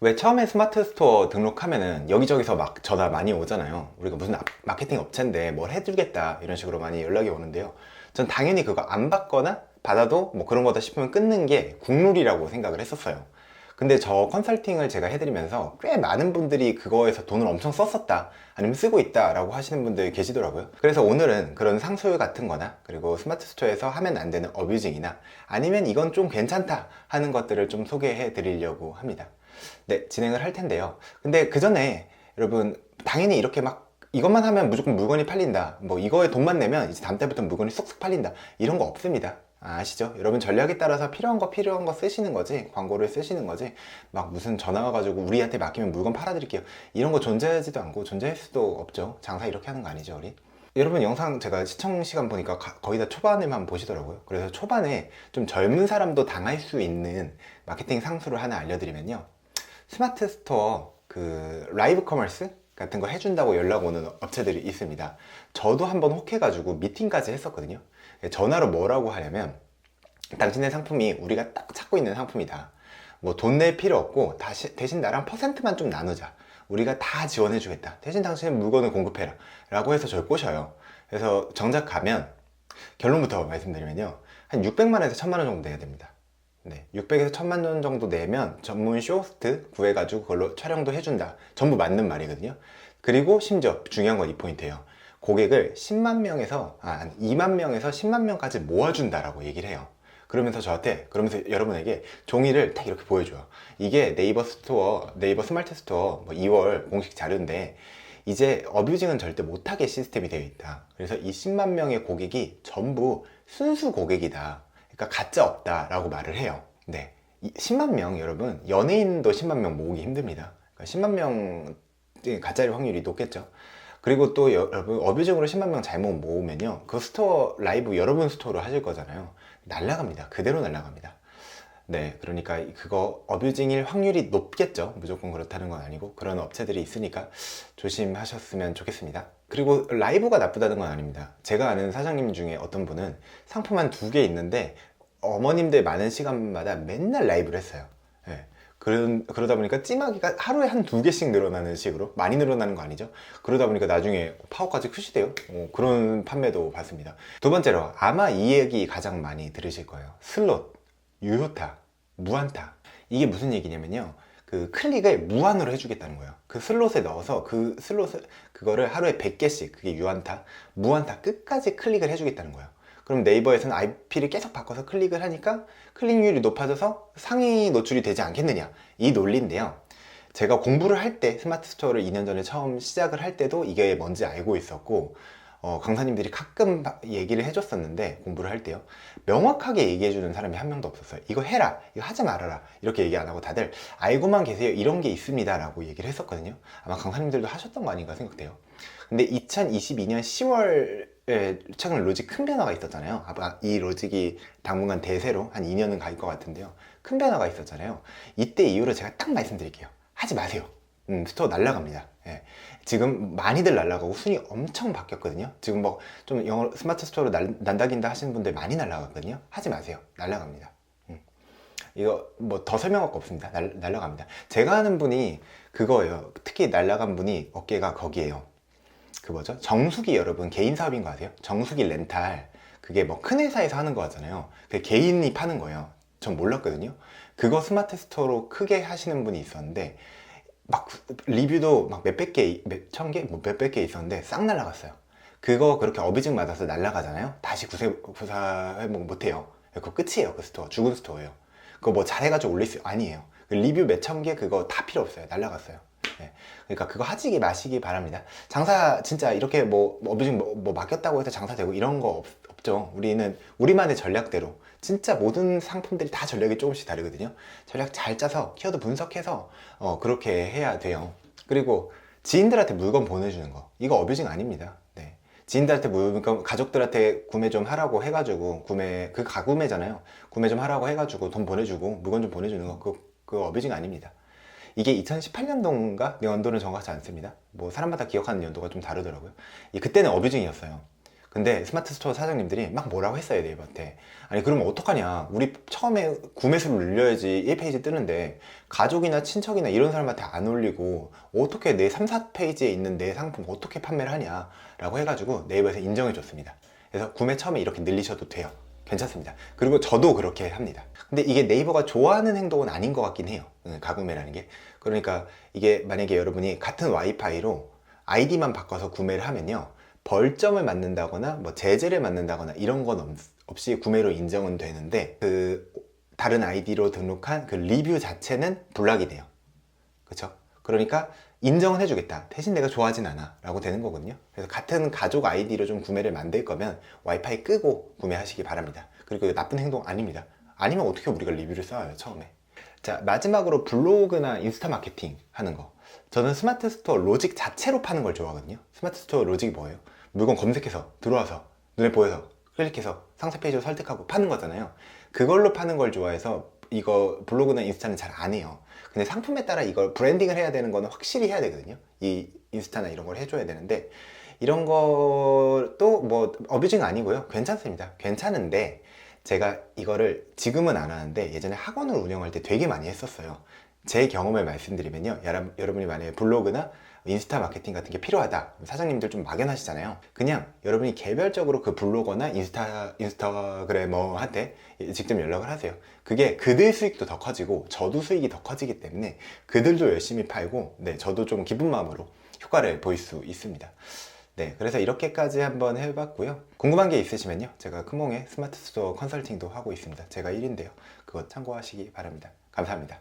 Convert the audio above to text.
왜 처음에 스마트 스토어 등록하면은 여기저기서 막 전화 많이 오잖아요. 우리가 무슨 아- 마케팅 업체인데 뭘 해주겠다 이런 식으로 많이 연락이 오는데요. 전 당연히 그거 안 받거나 받아도 뭐 그런 거다 싶으면 끊는 게 국룰이라고 생각을 했었어요. 근데 저 컨설팅을 제가 해드리면서 꽤 많은 분들이 그거에서 돈을 엄청 썼었다 아니면 쓰고 있다 라고 하시는 분들이 계시더라고요 그래서 오늘은 그런 상술 같은 거나 그리고 스마트 스토어에서 하면 안 되는 어뷰징이나 아니면 이건 좀 괜찮다 하는 것들을 좀 소개해 드리려고 합니다 네 진행을 할 텐데요. 근데 그 전에 여러분 당연히 이렇게 막 이것만 하면 무조건 물건이 팔린다. 뭐 이거에 돈만 내면 이제 다음 때부터 물건이 쑥쑥 팔린다. 이런 거 없습니다. 아, 아시죠? 여러분 전략에 따라서 필요한 거 필요한 거 쓰시는 거지 광고를 쓰시는 거지 막 무슨 전화 와가지고 우리한테 맡기면 물건 팔아드릴게요. 이런 거 존재하지도 않고 존재할 수도 없죠. 장사 이렇게 하는 거 아니죠 우리? 여러분 영상 제가 시청 시간 보니까 가- 거의 다 초반에만 보시더라고요. 그래서 초반에 좀 젊은 사람도 당할 수 있는 마케팅 상수를 하나 알려드리면요 스마트 스토어 그 라이브 커머스 같은 거 해준다고 연락 오는 업체들이 있습니다. 저도 한번 혹해가지고 미팅까지 했었거든요. 전화로 뭐라고 하냐면 당신의 상품이 우리가 딱 찾고 있는 상품이다. 뭐 돈 낼 필요 없고 다시, 대신 나랑 퍼센트만 좀 나누자. 우리가 다 지원해 주겠다. 대신 당신의 물건을 공급해라. 라고 해서 저를 꼬셔요. 그래서 정작 가면 결론부터 말씀드리면요. 한 600만에서 1000만 원 정도 내야 됩니다. 네, 600에서 1000만 원 정도 내면 전문 쇼호스트 구해가지고 그걸로 촬영도 해준다. 전부 맞는 말이거든요. 그리고 심지어 중요한 건 이 포인트예요. 고객을 10만 명에서, 아, 한 2만 명에서 10만 명까지 모아준다라고 얘기를 해요. 그러면서 저한테, 그러면서 여러분에게 종이를 딱 이렇게 보여줘요. 이게 네이버 스토어, 네이버 스마트 스토어 뭐 2월 공식 자료인데, 이제 어뷰징은 절대 못하게 시스템이 되어 있다. 그래서 이 10만 명의 고객이 전부 순수 고객이다. 그러니까 가짜 없다라고 말을 해요. 네. 이 10만 명 여러분 연예인도 10만 명 모으기 힘듭니다. 그러니까 10만 명 가짜일 확률이 높겠죠. 그리고 또 여- 여러분 어뷰징으로 10만 명 잘못 모으면요 그 스토어 라이브 여러분 스토어로 하실 거잖아요. 날라갑니다. 그대로 날라갑니다. 네, 그러니까 그거 어뷰징일 확률이 높겠죠. 무조건 그렇다는 건 아니고 그런 업체들이 있으니까 조심하셨으면 좋겠습니다. 그리고 라이브가 나쁘다는 건 아닙니다. 제가 아는 사장님 중에 어떤 분은 상품 한 두 개 있는데 어머님들 많은 시간마다 맨날 라이브를 했어요. 예. 그런, 그러다 보니까 찜하기가 하루에 한 두 개씩 늘어나는 식으로 많이 늘어나는 거 아니죠? 그러다 보니까 나중에 파워까지 크시대요. 어, 그런 판매도 봤습니다. 두 번째로 아마 이 얘기 가장 많이 들으실 거예요. 슬롯, 유효타, 무한타. 이게 무슨 얘기냐면요. 그 클릭을 무한으로 해주겠다는 거예요. 그 슬롯에 넣어서 그 슬롯을 그거를 하루에 100개씩 그게 유한타, 무한타 끝까지 클릭을 해주겠다는 거예요. 그럼 네이버에서는 IP를 계속 바꿔서 클릭을 하니까 클릭률이 높아져서 상위 노출이 되지 않겠느냐 이 논리인데요. 제가 공부를 할 때 스마트 스토어를 2년 전에 처음 시작을 할 때도 이게 뭔지 알고 있었고 어, 강사님들이 가끔 바- 얘기를 해줬었는데 공부를 할 때요. 명확하게 얘기해주는 사람이 한 명도 없었어요 이거 해라. 이거 하지 말아라. 이렇게 얘기 안 하고 다들 알고만 계세요. 이런 게 있습니다. 라고 얘기를 했었거든요. 아마 강사님들도 하셨던 거 아닌가 생각돼요. 근데 2022년 10월에 최근 로직 큰 변화가 있었잖아요. 아마 이 로직이 당분간 대세로 한 2년은 갈 것 같은데요. 큰 변화가 있었잖아요. 이때 이후로 제가 딱 말씀드릴게요 하지 마세요. 음, 스토어 날라갑니다 예. 지금 많이들 날라가고 순위 엄청 바뀌었거든요. 지금 뭐좀 영어 스마트 스토어로 날, 난다긴다 하시는 분들 많이 날라가거든요. 하지 마세요. 날라갑니다. 음. 이거 뭐 더 설명할 거 없습니다. 날, 날라갑니다. 제가 아는 분이 그거예요. 특히 날라간 분이 어깨가 거기에요. 그 뭐죠? 정수기 여러분 개인 사업인 거 아세요? 정수기 렌탈 그게 뭐 큰 회사에서 하는 거잖아요. 그 개인이 파는 거예요. 전 몰랐거든요. 그거 스마트 스토어로 크게 하시는 분이 있었는데 막 리뷰도 막 몇백 개, 몇천 개, 뭐 몇백 개 있었는데 싹 날라갔어요. 그거 그렇게 어비징 맞아서 날라가잖아요. 다시 구세, 구사 회복 못해요. 그거 끝이에요. 그 스토어. 죽은 스토어예요. 그거 뭐 잘해가지고 올릴 수, 아니에요. 그 리뷰 몇천 개 그거 다 필요 없어요. 날라갔어요. 네. 그러니까 그거 하시기 마시기 바랍니다. 장사 진짜 이렇게 뭐, 뭐 어비징 뭐, 뭐 맡겼다고 해서 장사되고 이런 거 없, 없죠. 우리는 우리만의 전략대로 진짜 모든 상품들이 다 전략이 조금씩 다르거든요. 전략 잘 짜서 키워드 분석해서 어, 그렇게 해야 돼요. 그리고 지인들한테 물건 보내주는 거 이거 어뷰징 아닙니다. 네. 지인들한테 물건 가족들한테 구매 좀 하라고 해가지고 구매 그 가구매잖아요. 구매 좀 하라고 해가지고 돈 보내주고 물건 좀 보내주는 거 그 그 어뷰징 아닙니다. 이게 2018년도인가 연도는 정확하지 않습니다. 뭐 사람마다 기억하는 연도가 좀 다르더라고요. 이 그때는 어뷰징이었어요. 근데 스마트 스토어 사장님들이 막 뭐라고 했어요 네이버한테. 아니 그러면 어떡하냐? 우리 처음에 구매 수를 늘려야지 1페이지 뜨는데 가족이나 친척이나 이런 사람한테 안 올리고 어떻게 내 3, 4페이지에 있는 내 상품 어떻게 판매를 하냐 라고 해가지고 네이버에서 인정해 줬습니다. 그래서 구매 처음에 이렇게 늘리셔도 돼요. 괜찮습니다. 그리고 저도 그렇게 합니다. 근데 이게 네이버가 좋아하는 행동은 아닌 것 같긴 해요. 응, 가구매라는 게. 그러니까 이게 만약에 여러분이 같은 와이파이로 아이디만 바꿔서 구매를 하면요 벌점을 맞는다거나 뭐 제재를 맞는다거나 이런 건 없- 없이 구매로 인정은 되는데 그 다른 아이디로 등록한 그 리뷰 자체는 불락이 돼요 그렇죠? 그러니까 인정은 해주겠다. 대신 내가 좋아하진 않아. 라고 되는 거거든요. 그래서 같은 가족 아이디로 좀 구매를 만들 거면 와이파이 끄고 구매하시기 바랍니다. 그리고 나쁜 행동 아닙니다. 아니면 어떻게 우리가 리뷰를 써요, 처음에. 자, 마지막으로 블로그나 인스타 마케팅 하는 거. 저는 스마트 스토어 로직 자체로 파는 걸 좋아하거든요. 스마트 스토어 로직이 뭐예요? 물건 검색해서 들어와서 눈에 보여서 클릭해서 상세 페이지로 설득하고 파는 거잖아요. 그걸로 파는 걸 좋아해서 이거 블로그나 인스타는 잘 안 해요. 근데 상품에 따라 이걸 브랜딩을 해야 되는 거는 확실히 해야 되거든요. 이 인스타나 이런 걸 해줘야 되는데 이런 것도 뭐 어뷰징 아니고요. 괜찮습니다. 괜찮은데 제가 이거를 지금은 안 하는데 예전에 학원을 운영할 때 되게 많이 했었어요. 제 경험을 말씀드리면요. 여러- 여러분이 만약에 블로그나 인스타 마케팅 같은 게 필요하다. 사장님들 좀 막연하시잖아요. 그냥 여러분이 개별적으로 그 블로거나 인스타, 인스타그래머한테 직접 연락을 하세요. 그게 그들 수익도 더 커지고 저도 수익이 더 커지기 때문에 그들도 열심히 팔고 네, 저도 좀 기쁜 마음으로 효과를 보일 수 있습니다. 네, 그래서 이렇게까지 한번 해봤고요. 궁금한 게 있으시면요. 제가 크몽의 스마트 스토어 컨설팅도 하고 있습니다. 제가 1인데요. 그거 참고하시기 바랍니다. 감사합니다.